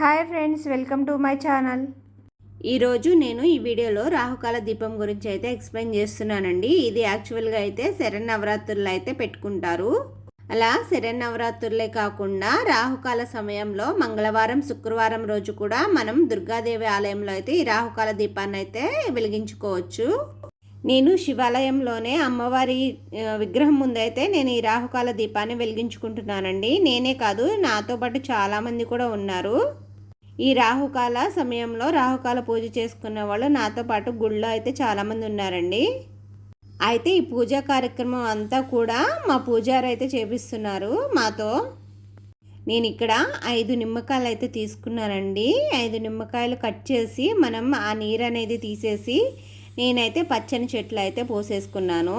Hi friends welcome to my channel. ఈరోజు నేను ఈ వీడియోలో రాహుకాల దీపం గురించి అయితే ఎక్స్ప్లెయిన్ చేస్తున్నానండి. ఇది యాక్చువల్గా అయితే శరన్నవరాత్రులు అయితే పెట్టుకుంటారు. అలా శరన్నవరాత్రులే కాకుండా రాహుకాల సమయంలో మంగళవారం శుక్రవారం రోజు కూడా మనం దుర్గాదేవి ఆలయంలో అయితే ఈ రాహుకాల దీపాన్ని అయితే వెలిగించుకోవచ్చు. నేను శివాలయంలోనే అమ్మవారి విగ్రహం ముందైతే నేను ఈ రాహుకాల దీపాన్ని వెలిగించుకుంటున్నానండి. నేనే కాదు నాతో పాటు చాలామంది కూడా ఉన్నారు. ఈ రాహుకాల సమయంలో రాహుకాల పూజ చేసుకున్న వాళ్ళు నాతో పాటు గుళ్ళో అయితే చాలామంది ఉన్నారండి. అయితే ఈ పూజా కార్యక్రమం అంతా కూడా మా పూజారు అయితే చేపిస్తున్నారు మాతో. నేను ఇక్కడ ఐదు నిమ్మకాయలు అయితే తీసుకున్నానండి. ఐదు నిమ్మకాయలు కట్ చేసి మనం ఆ నీరు అనేది తీసేసి నేనైతే పచ్చని చెట్లు అయితే పోసేసుకున్నాను.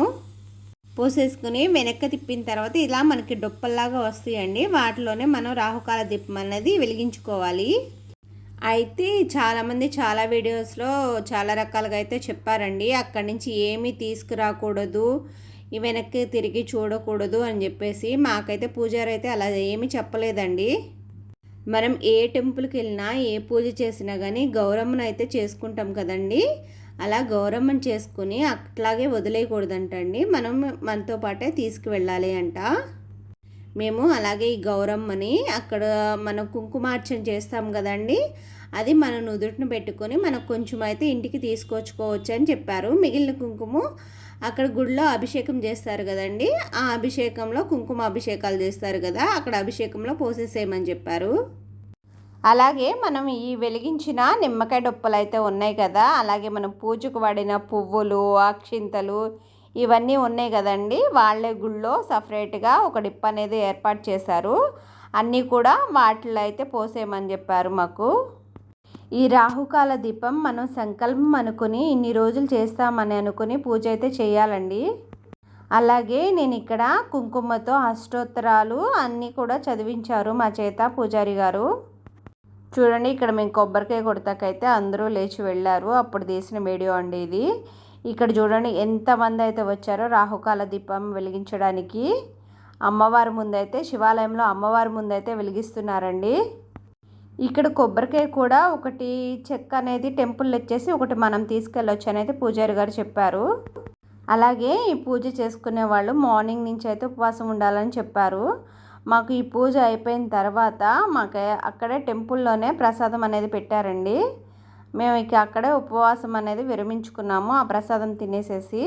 పోసేసుకుని వెనక్కి తిప్పిన తర్వాత ఇలా మనకి డొప్పల్లాగా వస్తాయండి. వాటిలోనే మనం రాహుకాల దీపం అనేది వెలిగించుకోవాలి. అయితే చాలామంది చాలా వీడియోస్లో చాలా రకాలుగా అయితే చెప్పారండి. అక్కడి నుంచి ఏమీ తీసుకురాకూడదు వెనక్కి తిరిగి చూడకూడదు అని చెప్పేసి మాకైతే పూజారి అయితే అలా ఏమీ చెప్పలేదండి. మనం ఏ టెంపుల్కి వెళ్ళినా ఏ పూజ చేసినా కానీ గౌరమ్మను అయితే చేసుకుంటాం కదండి. అలా గౌరమ్మను చేసుకుని అట్లాగే వదిలేయకూడదంటండి. మనం మనతో పాటే తీసుకువెళ్ళాలి అంట. మేము అలాగే ఈ గౌరమ్మని అక్కడ మనం కుంకుమార్చన చేస్తాం కదండి. అది మన నుదుటిని పెట్టుకొని మనకు కొంచెం అయితే ఇంటికి తీసుకొచ్చుకోవచ్చు అని చెప్పారు. మిగిలిన కుంకుమ అక్కడ గుడిలో అభిషేకం చేస్తారు కదండి. ఆ అభిషేకంలో కుంకుమ అభిషేకాలు చేస్తారు కదా అక్కడ అభిషేకంలో పోసేసేయమని చెప్పారు. అలాగే మనం ఈ వెలిగించిన నిమ్మకాయ డొప్పలు అయితే ఉన్నాయి కదా అలాగే మనం పూజకు వాడిన పువ్వులు అక్షింతలు ఇవన్నీ ఉన్నాయి కదండి. వాళ్ళే గుళ్ళో సపరేట్గా ఒక డిప్ అనేది ఏర్పాటు చేశారు. అన్నీ కూడా వాటిలో అయితే పోసేయమని చెప్పారు మాకు. ఈ రాహుకాల దీపం మనం సంకల్పం అనుకుని ఇన్ని రోజులు చేస్తామని అనుకుని పూజ అయితే చేయాలండి. అలాగే నేను ఇక్కడ కుంకుమతో అష్టోత్తరాలు అన్నీ కూడా చదివించారు మా చేత పూజారి గారు. చూడండి ఇక్కడ మేము కొబ్బరికాయ కొడతాకైతే అందరూ లేచి వెళ్ళారు. అప్పుడు తీసిన వీడియో అండి ఇది. ఇక్కడ చూడండి ఎంతమంది అయితే వచ్చారో రాహుకాల దీపం వెలిగించడానికి. అమ్మవారి ముందైతే శివాలయంలో అమ్మవారి ముందైతే వెలిగిస్తున్నారండి. ఇక్కడ కొబ్బరికాయ కూడా ఒకటి చెక్క అనేది టెంపుల్ వచ్చేసి ఒకటి మనం తీసుకెళ్ళొచ్చు అనేది పూజారి గారు చెప్పారు. అలాగే ఈ పూజ చేసుకునే వాళ్ళు మార్నింగ్ నుంచి అయితే ఉపవాసం ఉండాలని చెప్పారు. మాకు ఈ పూజ అయిపోయిన తర్వాత మాకు అక్కడే టెంపుల్లోనే ప్రసాదం అనేది పెట్టారండి. మేము ఇక అక్కడే ఉపవాసం అనేది విరమించుకున్నాము. ఆ ప్రసాదం తినేసేసి.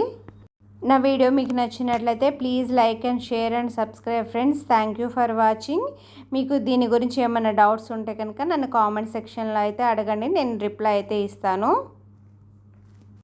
నా వీడియో మీకు నచ్చినట్లయితే please like and share and subscribe friends. Thank you for watching. మీకు దీని గురించి ఏమైనా డౌట్స్ ఉంటే కనుక నన్ను కామెంట్ సెక్షన్లో అయితే అడగండి. నేను రిప్లై అయితే ఇస్తాను.